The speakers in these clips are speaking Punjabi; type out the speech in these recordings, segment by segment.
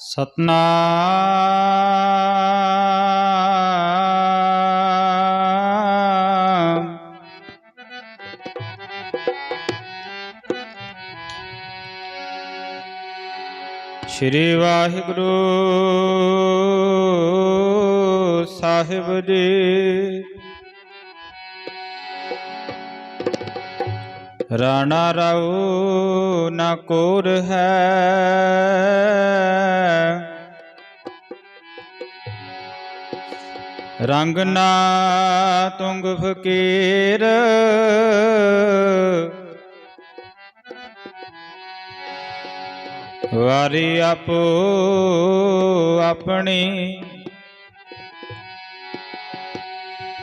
ਸਤਨਾਮ। ਸ਼੍ਰੀ ਵਾਹਿਗੁਰੂ ਸਾਹਿਬ ਜੀ। ਰਾਣਾ ਰਾਉ ਨਾ ਕੋਰ ਹੈ। ਰੰਗ ਨਾ ਤੁੰਗ ਫਕੀਰ। ਵਾਰੀ ਆਪੋ ਆਪਣੀ।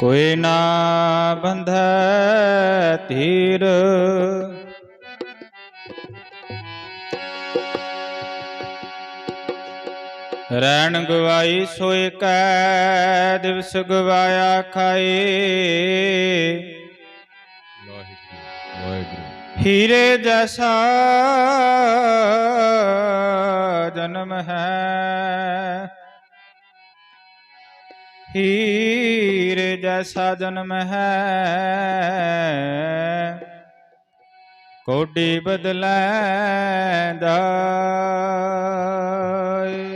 ਕੋਈ ਨਾ ਬੰਧੈ ਧੀਰ। ਰੈਣ ਗਵਾਈ ਸੋਇ ਕੈ ਦਿਵਸ ਗਵਾਇਆ ਖਾਏ ਵਾਹਿਗੁਰੂ। ਹੀਰੇ ਜੈਸਾ ਜਨਮ ਹੈ। ਹੀਰੇ ਜੈਸਾ ਜਨਮ ਹੈ। ਕੋਡੀ ਬਦਲੈ ਜਾਏ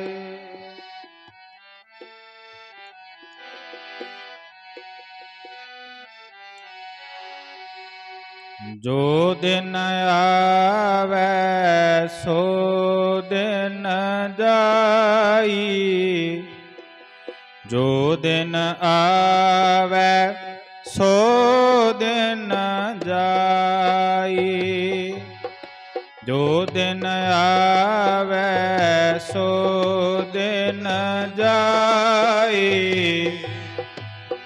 ਜੋ ਦਿਨ ਆਵੇ, ਸੋ ਦਿਨ ਜਾਈ। ਜੋ ਦਿਨ ਆਵੇ, ਸੋ ਦਿਨ ਜਾਈ। ਜੋ ਦਿਨ ਆਵੇ, ਸੋ ਦਿਨ ਜਾਈ।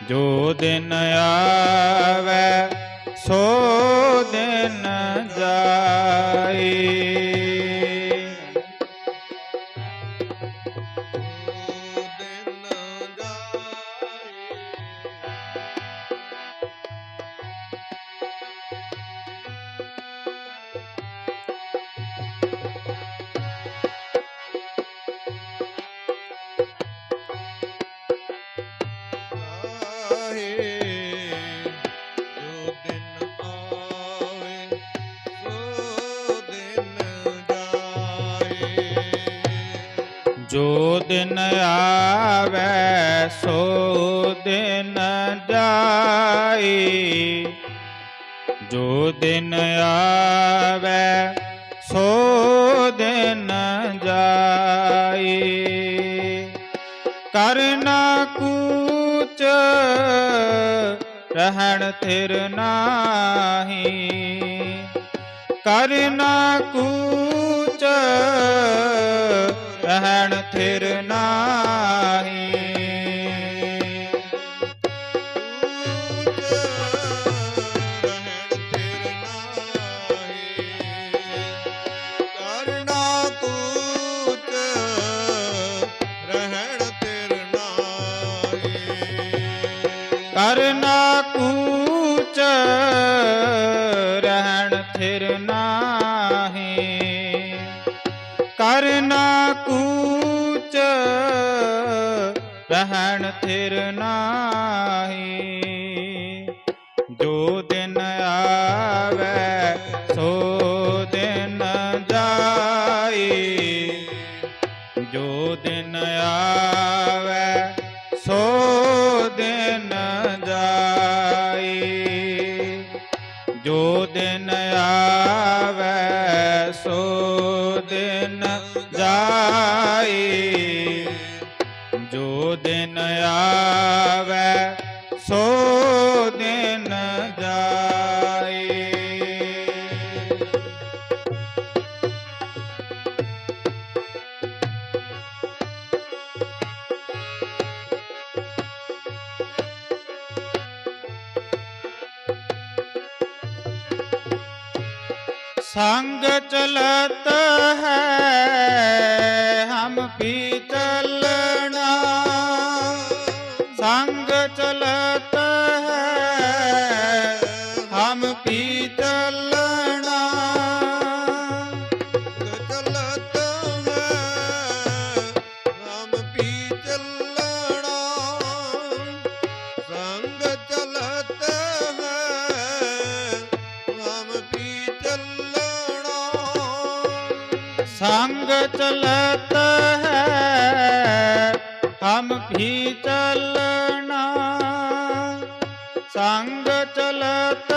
ਜੋ ਦਿਨ ਆਵੇ ਸੋ ਦਿਨ ਜਾਈ। ਜੋ ਦਿਨ ਆਵੇ, ਸੋ ਦਿਨ ਜਾਈ। ਜੋ ਦਿਨ ਆਵੇ, ਸੋ ਦਿਨ ਜਾਏ ਕਰਨਾ ਕੂਚ, ਰਹਿਣ ਥਿਰ ਨਾਹੀ। ਕਰਨਾ ਕੂਚ ਰਹਿਣ ਥਿਰ ਨਾਹੀ। ਕਰਨਾ ਕੂਚ ਰਹਿਣ ਤੇਰ ਨਾਹੀ। ਕਰਨਾ ਕੂਚ ਦਿਨ ਆਵੇ ਸੋ ਸੰਗ ਚਲਤ ਹੈ ਹਮ ਪੀ ਚਲਣਾ? ਸੰਗ ਚਲਤ संग चलत है हम भी चलना संग चलत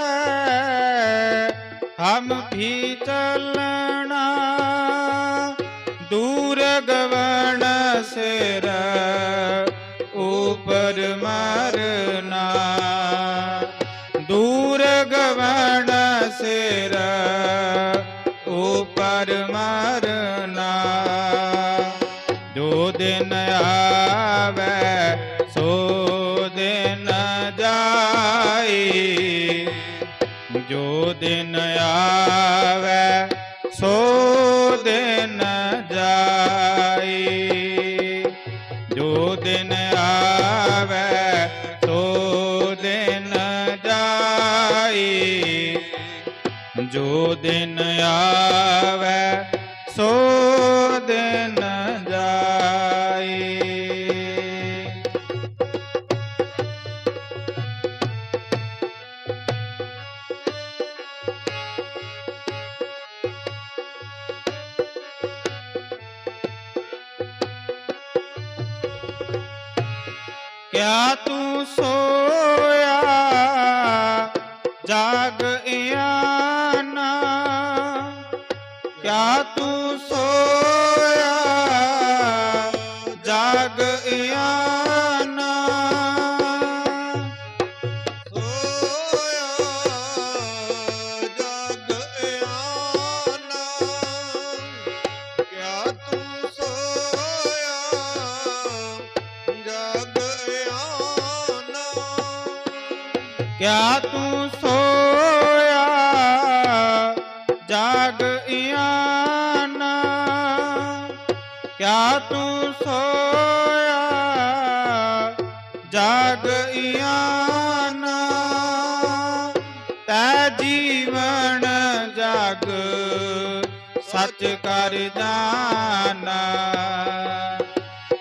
है हम भी चलना दूर गवन सिर ऊपर मरना ਦਿਨ ਆਵੇ, ਸੋ ਦਿਨ ਜਾਈ। ਜੋ ਦਿਨ ਆਵੇ, ਸੋ ਦਿਨ ਜਾਈ। ਜੋ ਦਿਨ ਆਵੇ, ਸੋ ਦਿਨ ਕਿਆ ਤੂੰ ਸੋ ਤੂੰ ਸੋਇਆ, ਜਾਗ ਇਆਨਾ। ਜੀਵਨ ਜਾਗ, ਸੱਚ ਕਰ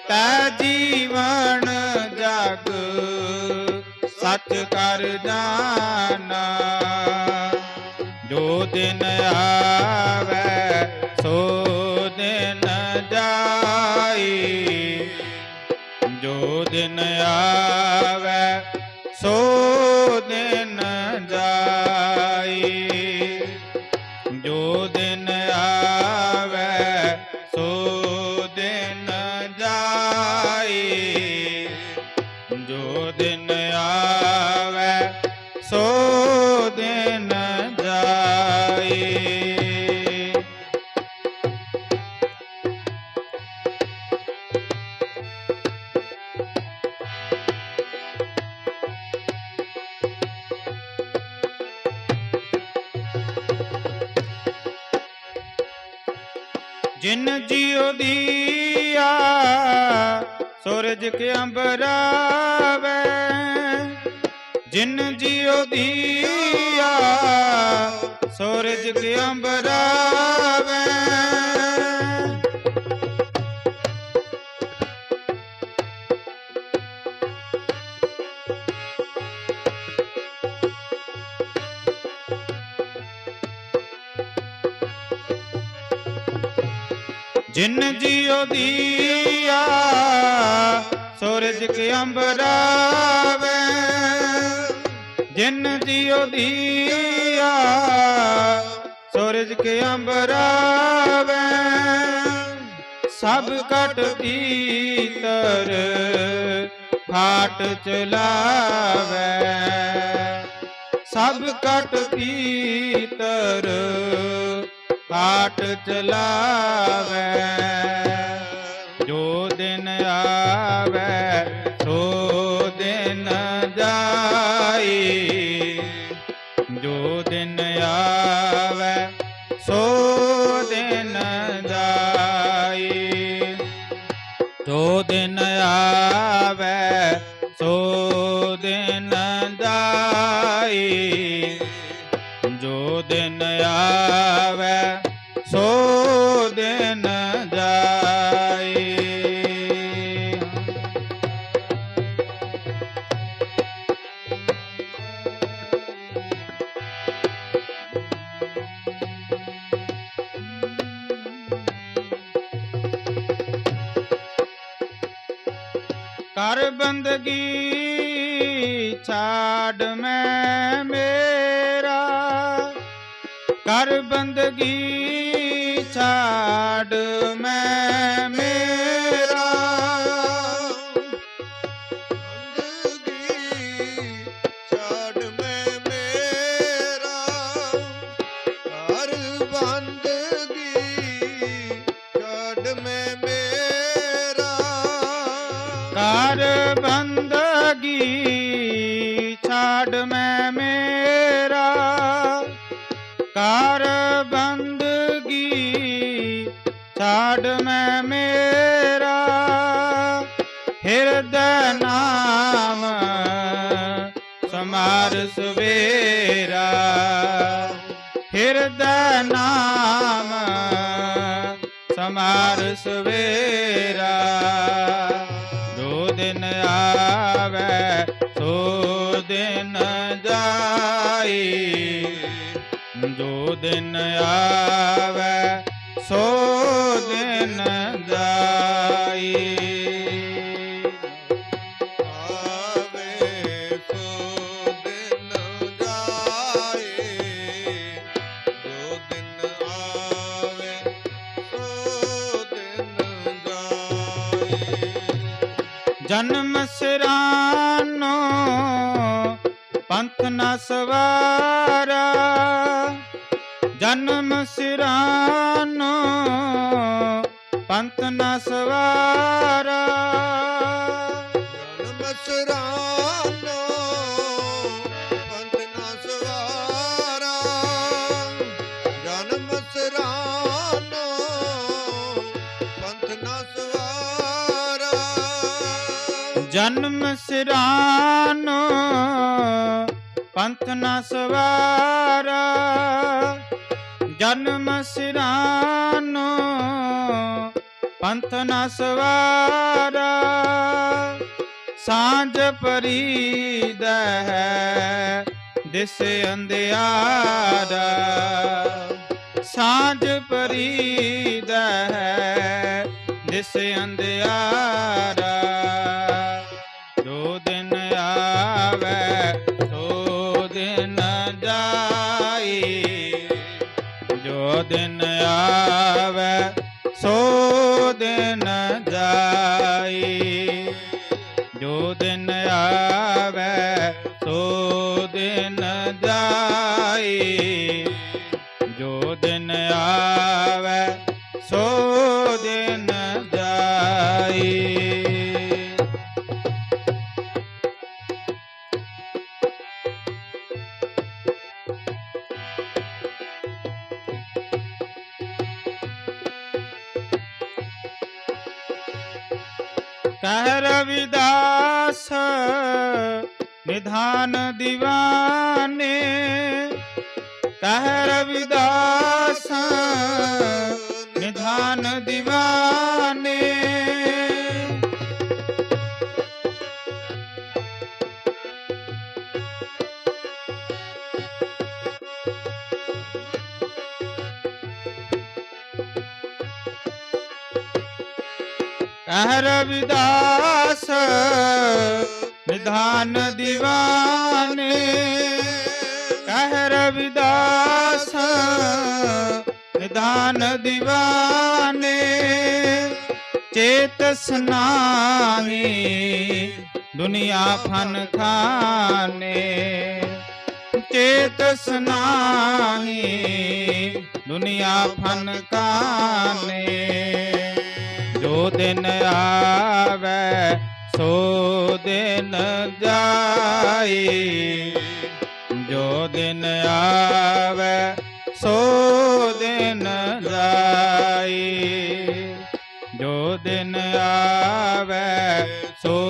ਤੈ ਜੀਵਨ ਜਾਗ, ਸੱਚ ਕਰ ਦਾਨਾ ਜੋ ਦਿਨ ਆਵੇ, ਸੋ ਦਿਨ ਜਾ ਦਿਨ ਆਵੇ। ਜਿਨ ਜਿਉ ਦੀਆ ਸੂਰਜ ਕੇ ਅੰਬਰਾਵੇ ਜਿਨ ਜਿਉ ਦੀਆ ਸੂਰਜ ਕੇ ਅੰਬਰਾਵੇ ਜਿਨ ਜਿਉ ਦੀਆ, ਸੂਰਜ ਕੇ ਅੰਬਰਾਵੇ ਜਿਨ ਜਿਉ ਦੀਆ, ਸੂਰਜ ਕੇ ਅੰਬਰਾਵੇ ਸਭ ਕਟ ਪੀਤਰ ਫਾਟ ਚਲਾਵੇ। ਸਭ ਕਟ ਪੀਤਰ ਕਾਟ ਚਲਾਵੇ, ਜੋ ਦਿਨ ਆਵੇ, ਸੋ ਦਿਨ ਜਾਈ। ਜੋ ਦਿਨ ਆਵੇ, ਸੋ ਦਿਨ ਜਾਈ। ਜੋ ਦਿਨ ਆਵੇ, ਸੋ ਦਿਨ ਜਾਈ। ਜੋ ਦਿਨ ਆਵੇ ਬੰਦਗੀ ਛਾੜ ਮੈਂ ਮੇਰਾ। ਕਰ ਬੰਦਗੀ ਛਾੜ ਮੈਂ ਸਮਾਰ ਸਵੇਰਾ ਦੋ ਦਿਨ ਆਵੇ ਸੋ ਦਿਨ ਜਾਈ। ਦੋ ਦਿਨ ਆਵੇ ਸੋ ਜਨਮ ਪੰਥ ਨ ਸਵਾਰਾ। ਜਨਮ ਸਿਰਾਨੋ ਪੰਥ ਨ ਸਵਾਰਾ। ਸਿਰਾਨੋ ਪੰਥ ਨਾ ਸਵਾਰਾ। ਜਨਮ ਸਿਰਾਨੋ ਪੰਥ ਨਾ ਸਵਾਰਾ। ਸਾਂਝ ਪਰੀਦ ਹੈ ਦਿਸ ਅੰਧਿਆਰਾ। ਸਾਂਝ ਪਰੀਦ ਹੈ ਦਿਸ ਅੰਧਿਆਰਾ। ਜਾਈ ਜੋ ਦਿਨ ਆਵੇ ਸੋ ਦਿਨ ਜਾਈ ਕਹਿ ਰਵਿਦਾਸ ਨਿਧਾਨ ਦੀਵਾਨੇ ਕਹਿ ਰਵਿਦਾਸ ਕਹਿ ਰਵਿਦਾਸ ਨਿਧਾਨ ਦੀਵਾਨੇ। ਕਹਿ ਰਵਿਦਾਸ ਨਿਧਾਨ ਦੀਵਾਨੇ। ਚੇਤਸ ਨਾਹੀ ਦੁਨੀਆ ਫਨ ਖਾਨੇ। ਚੇਤਸ ਨਾਹੀ ਦੁਨੀਆ ਫਨ ਖਾਨੇ। ਜੋ ਦਿਨ ਆਵੇ, ਸੋ ਦਿਨ ਜਾਈ। ਜੋ ਦਿਨ ਆਵੇ, ਸੋ ਦਿਨ ਜਾਈ। ਜੋ ਦਿਨ ਆਵੇ, ਸੋ